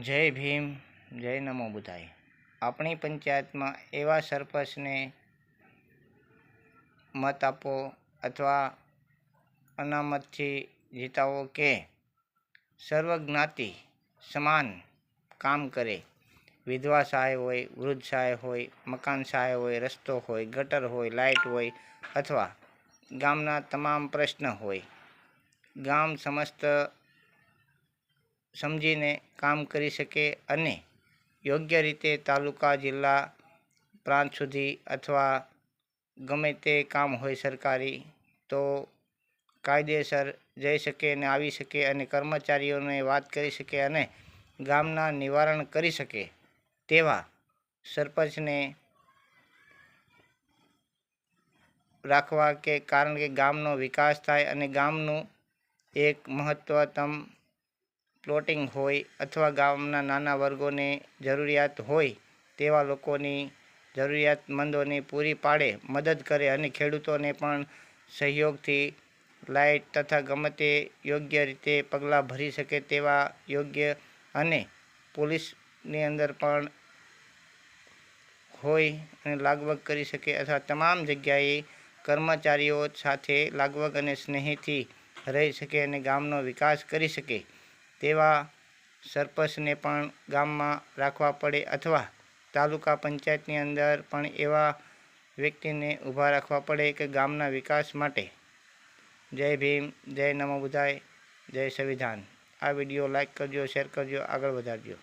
જય ભીમ, જય નમો બુધાય. આપણી પંચાયતમાં એવા સરપંચને મત આપો અથવા અનામતથી જીતાવો કે સર્વજ્ઞાતિ સમાન કામ કરે. વિધવા સહાય હોય, વૃદ્ધ સહાય હોય, મકાન સહાય હોય, રસ્તો હોય, ગટર હોય, લાઇટ હોય અથવા ગામના તમામ પ્રશ્ન હોય. ગામ સમસ્ત સમજીને કામ કરી શકે અને યોગ્ય રીતે તાલુકા, જિલ્લા પ્રાંત સુધી અથવા ગમે તે કામ હોય સરકારી, તો કાયદેસર જઈ શકે અને આવી શકે અને કર્મચારીઓને વાત કરી શકે અને ગામના નિવારણ કરી શકે તેવા સરપંચને રાખવા કે કારણ કે ગામનો વિકાસ થાય અને ગામનું એક મહત્વતમ પ્લોટિંગ હોય અથવા ગામના નાના વર્ગોને જરૂરિયાત હોય તેવા લોકોની જરૂરિયાતમંદોને પૂરી પાડે, મદદ કરે અને ખેડૂતોને પણ સહયોગથી લાઇટ તથા ગમે તે યોગ્ય રીતે પગલાં ભરી શકે તેવા યોગ્ય અને પોલીસની અંદર પણ હોય અને લાગવગ કરી શકે અથવા તમામ જગ્યાએ કર્મચારીઓ સાથે લાગવગ અને સ્નેહીથી રહી શકે અને ગામનો વિકાસ કરી શકે. તેવા સરપંચને પણ ગામમાં રાખવા પડે અથવા તાલુકા પંચાયતની અંદર પણ એવા વ્યક્તિને ઊભા રાખવા પડે કે ગામના વિકાસ માટે. જય ભીમ, જય નમો બુધાય, જય સંવિધાન. આ વીડિયો લાઇક કરજો, શેર કરજો, આગળ વધારજો.